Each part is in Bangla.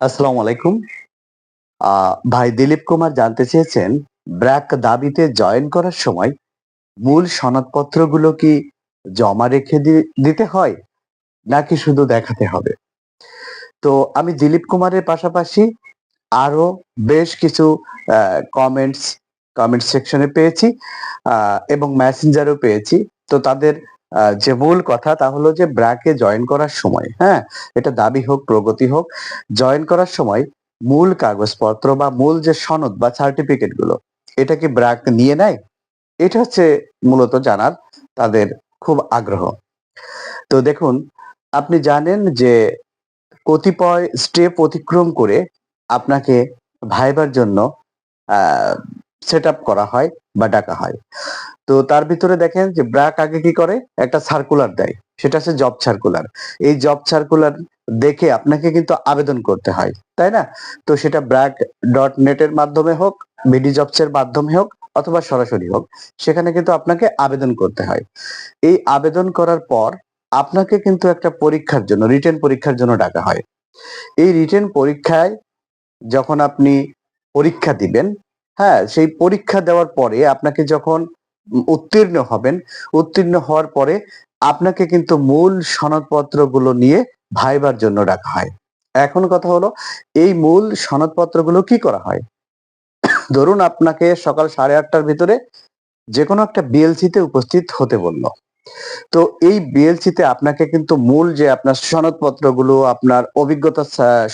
আসসালামু আলাইকুম। ভাই দিলীপ কুমার জানতে চেয়েছেন, ব্র্যাক দাবিতে জয়েন করার সময় মূল সনদপত্রগুলো কি জমা রেখে দিতে হয়, নাকি শুধু দেখাতে হবে? তো আমি দিলীপ কুমারের পাশাপাশি আরও বেশ কিছু কমেন্টস কমেন্ট সেকশনে পেয়েছি এবং মেসেঞ্জারও পেয়েছি। তো তাদের যে মূল কথা তা হলো যে ব্র্যাকে জয়েন করার সময় হ্যাঁ? এটা দাবি হোক, প্রগতি হোক, জয়েন করার সময় মূল কাগজপত্র বা মূল যে সনদ বা সার্টিফিকেটগুলো, এটা কি ব্র্যাক নিয়ে নেয়? এটা হচ্ছে মূলত জানার তাদের খুব আগ্রহ। তো দেখুন, আপনি জানেন যে কতিপয় স্টেপ অতিক্রম করে আপনাকে ভাইবার জন্য সেট আপ করা হয় বা ডাকা হয়। তো তার ভিতরে দেখেন যে ব্র্যাক আগে কি করে? একটা সার্কুলার দেয়। সেটা হচ্ছে জব সার্কুলার এই জব সার্কুলার দেখে আপনাকে কিন্তু আবেদন করতে হয়, তাই না? তো সেটা ব্র্যাক ডট নেটের মাধ্যমে হোক বিডি জবস এর মাধ্যমে হোক, অথবা সরাসরি হোক, সেখানে কিন্তু আপনাকে আবেদন করতে হয়। এই আবেদন করার পর আপনাকে কিন্তু একটা পরীক্ষার জন্য রিটেন পরীক্ষার জন্য ডাকা হয়। এই রিটেন পরীক্ষায় যখন আপনি পরীক্ষা দিবেন হ্যাঁ সেই পরীক্ষা দেওয়ার পরে আপনাকে যখন উত্তীর্ণ হবেন। উত্তীর্ণ হওয়ার পরে আপনাকে কিন্তু মূল সনদপত্রগুলো নিয়ে ভাইবার জন্য রাখা হয়। এখন কথা হলো, এই মূল সনদপত্রগুলো কি করা হয়? ধরুন আপনাকে সকাল সাড়ে আটটার ভিতরে যে কোনো একটা বিএলসি তে উপস্থিত হতে বলল। তো এই বিএলসি তে আপনাকে কিন্তু মূল যে আপনার সনদপত্রগুলো, আপনার অভিজ্ঞতা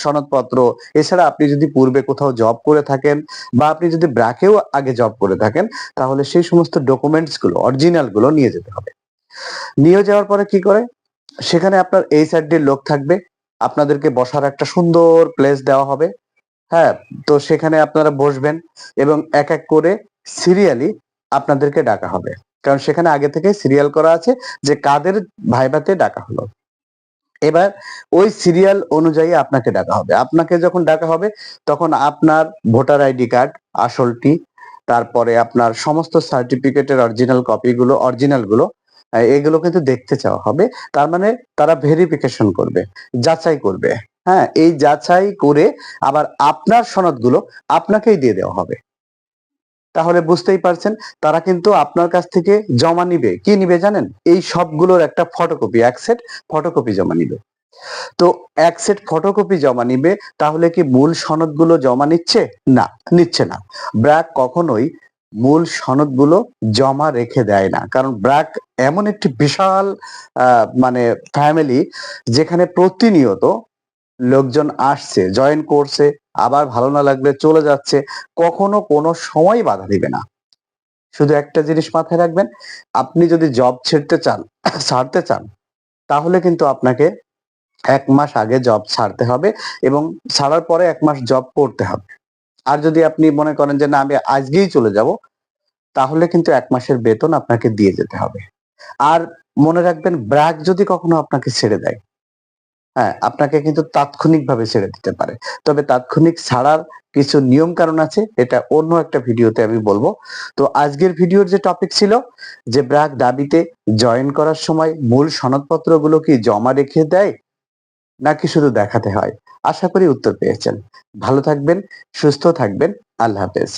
সনদপত্র, এছাড়া আপনি যদি পূর্বে কোথাও জব করে থাকেন বা আপনি যদি ব্র্যাকেও আগে জব করে থাকেন, তাহলে সেই সমস্ত ডকুমেন্টসগুলো অরিজিনালগুলো নিয়ে যেতে হবে। নিয়ে যাওয়ার পরে কি করে? সেখানে আপনার এই সাইডের লোক থাকবে, আপনাদেরকে বসার একটা সুন্দর প্লেস দেওয়া হবে। হ্যাঁ তো সেখানে আপনারা বসবেন এবং এক এক করে সিরিয়ালি আপনাদেরকে ডাকা হবে। কারণ সেখানে আগে থেকে সিরিয়াল করা আছে যে কাদের ভাইভাতে ডাকা হলো। এবার ওই সিরিয়াল অনুযায়ী আপনাকে ডাকা হবে। আপনাকে যখন ডাকা হবে, তখন আপনার ভোটার আইডি কার্ড, আসলটি, তারপরে আপনার সমস্ত সার্টিফিকেটের অরিজিনাল কপিগুলো অরিজিনালগুলো এগুলো কিন্তু দেখতে চাওয়া হবে। তার মানে তারা ভেরিফিকেশন করবে, যাচাই করবে। হ্যাঁ এই যাচাই করে আবার আপনার সনদগুলো আপনাকেই দিয়ে দেওয়া হবে। তাহলে বুঝতেই পারছেন, তারা কিন্তু আপনার কাছ থেকে জমা নিবে। কি নিবে জানেন? এই সবগুলোর একটা ফটোকপি এক সেট ফটোকপি জমা নিবে। তো এক সেট ফটোকপি জমা নিবে, তাহলে কি মূল সনদগুলো জমা নিচ্ছে? না নিচ্ছে না। ব্র্যাক কখনোই মূল সনদগুলো জমা রেখে দেয় না। কারণ ব্র্যাক এমন একটি বিশাল মানে ফ্যামিলি যেখানে প্রতিনিয়ত লোকজন আসছে জয়েন করছে, আবার ভালো না লাগলে চলে যাচ্ছে, কখনো কোনো সময় বাধা দিবে না। শুধু একটা জিনিস মাথায় রাখবেন, আপনি যদি জব ছেড়তে চান, ছাড়তে চান, তাহলে কিন্তু আপনাকে এক মাস আগে জব ছাড়তে হবে এবং ছাড়ার পরে এক মাস জব করতে হবে। আর যদি আপনি মনে করেন যে, না, আমি আজকেই চলে যাব, তাহলে কিন্তু এক মাসের বেতন আপনাকে দিয়ে যেতে হবে। আর মনে রাখবেন, ব্র্যাক যদি কখনো আপনাকে ছেড়ে দেয় হ্যাঁ আপনাকে কিন্তু তাৎক্ষণিকভাবে ছেড়ে দিতে পারে। তবে তাৎক্ষণিক ছাড়ার কিছু নিয়ম কারণ আছে, এটা অন্য একটা ভিডিওতে আমি বলব। তো আজকের ভিডিওর যে টপিক ছিল, যে ব্র্যাক দাবিতে জয়েন করার সময় মূল সনদপত্রগুলো কি জমা রেখে দেয়, নাকি শুধু দেখাতে হয়? আশা করি উত্তর পেয়েছেন। ভালো থাকবেন, সুস্থ থাকবেন, আল্লাহ হাফেজ।